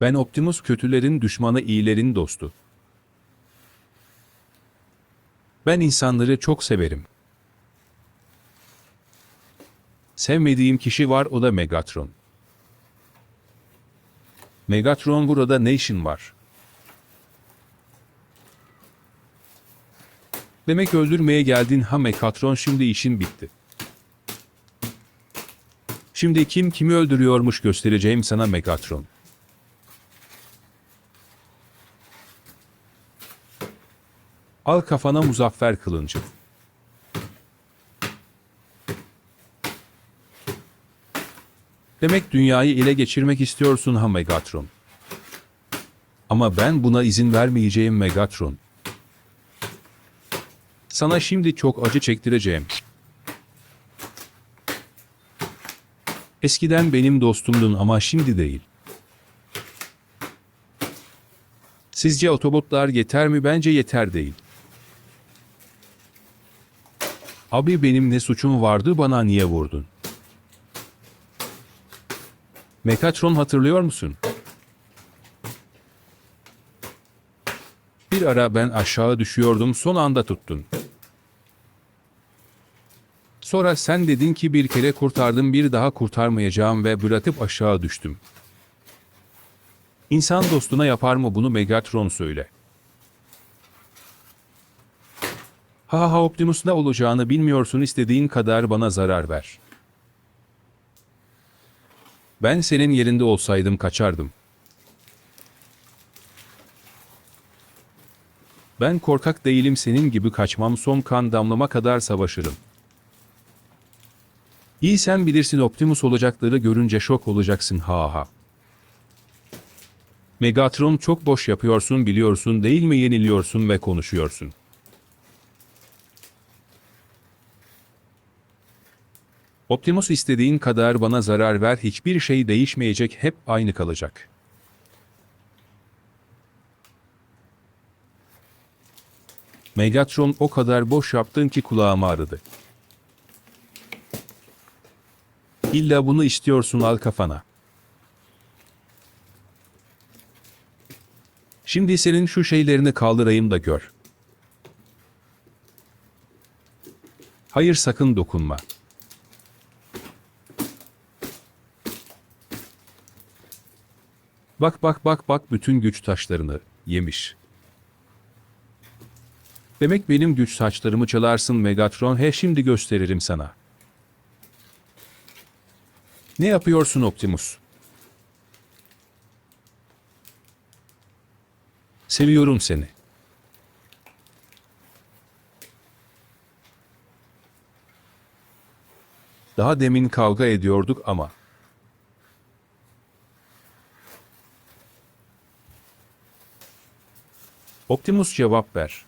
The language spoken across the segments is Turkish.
Ben Optimus kötülerin düşmanı iyilerin dostu. Ben insanları çok severim. Sevmediğim kişi var o da Megatron. Megatron burada ne işin var? Demek öldürmeye geldin ha Megatron şimdi işin bitti. Şimdi kim kimi öldürüyormuş göstereceğim sana Megatron. Al kafana muzaffer kılıncı. Demek dünyayı ele geçirmek istiyorsun ha Megatron. Ama ben buna izin vermeyeceğim Megatron. Sana şimdi çok acı çektireceğim. Eskiden benim dostumdun ama şimdi değil. Sizce otobotlar yeter mi? Bence yeter değil. Abi benim ne suçum vardı bana niye vurdun? Megatron hatırlıyor musun? Bir ara ben aşağı düşüyordum son anda tuttun. Sonra sen dedin ki bir kere kurtardım bir daha kurtarmayacağım ve bırakıp aşağı düştüm. İnsan dostuna yapar mı bunu Megatron söyle. Ha ha Optimus ne olacağını bilmiyorsun istediğin kadar bana zarar ver. Ben senin yerinde olsaydım kaçardım. Ben korkak değilim senin gibi kaçmam son kan damlama kadar savaşırım. İyi sen bilirsin Optimus olacakları görünce şok olacaksın ha ha. Megatron çok boş yapıyorsun biliyorsun değil mi yeniliyorsun ve konuşuyorsun. Optimus istediğin kadar bana zarar ver hiçbir şey değişmeyecek hep aynı kalacak. Megatron o kadar boş yaptın ki kulağım ağrıdı. İlla bunu istiyorsun al kafana. Şimdi senin şu şeylerini kaldırayım da gör. Hayır sakın dokunma. Bak bak bak bak bütün güç taşlarını yemiş. Demek benim güç saçlarımı çalarsın Megatron he şimdi gösteririm sana. Ne yapıyorsun Optimus? Seviyorum seni. Daha demin kavga ediyorduk ama. Optimus cevap ver.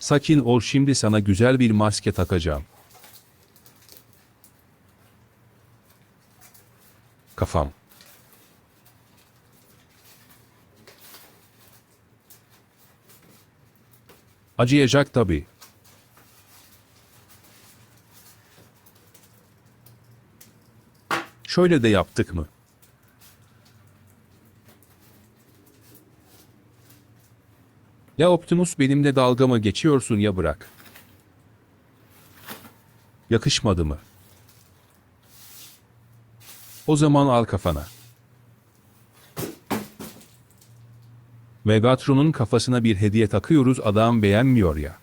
Sakin ol şimdi sana güzel bir maske takacağım. Kafam. Acıyacak tabii. Şöyle de yaptık mı? Ya Optimus benimle dalga mı geçiyorsun ya bırak. Yakışmadı mı? O zaman al kafana. Megatron'un kafasına bir hediye takıyoruz adam beğenmiyor ya.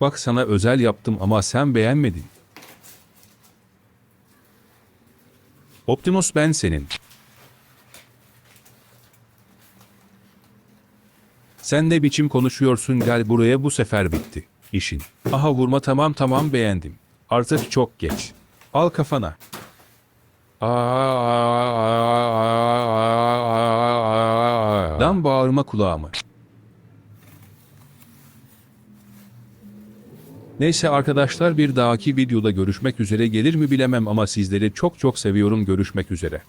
Bak sana özel yaptım ama sen beğenmedin. Optimus ben senin. Sen ne biçim konuşuyorsun gel buraya bu sefer bitti. İşin. Aha vurma tamam tamam beğendim. Artık çok geç. Al kafana. Dan bağırma kulağıma. Neyse arkadaşlar bir dahaki videoda görüşmek üzere gelir mi bilemem ama sizleri çok çok seviyorum görüşmek üzere.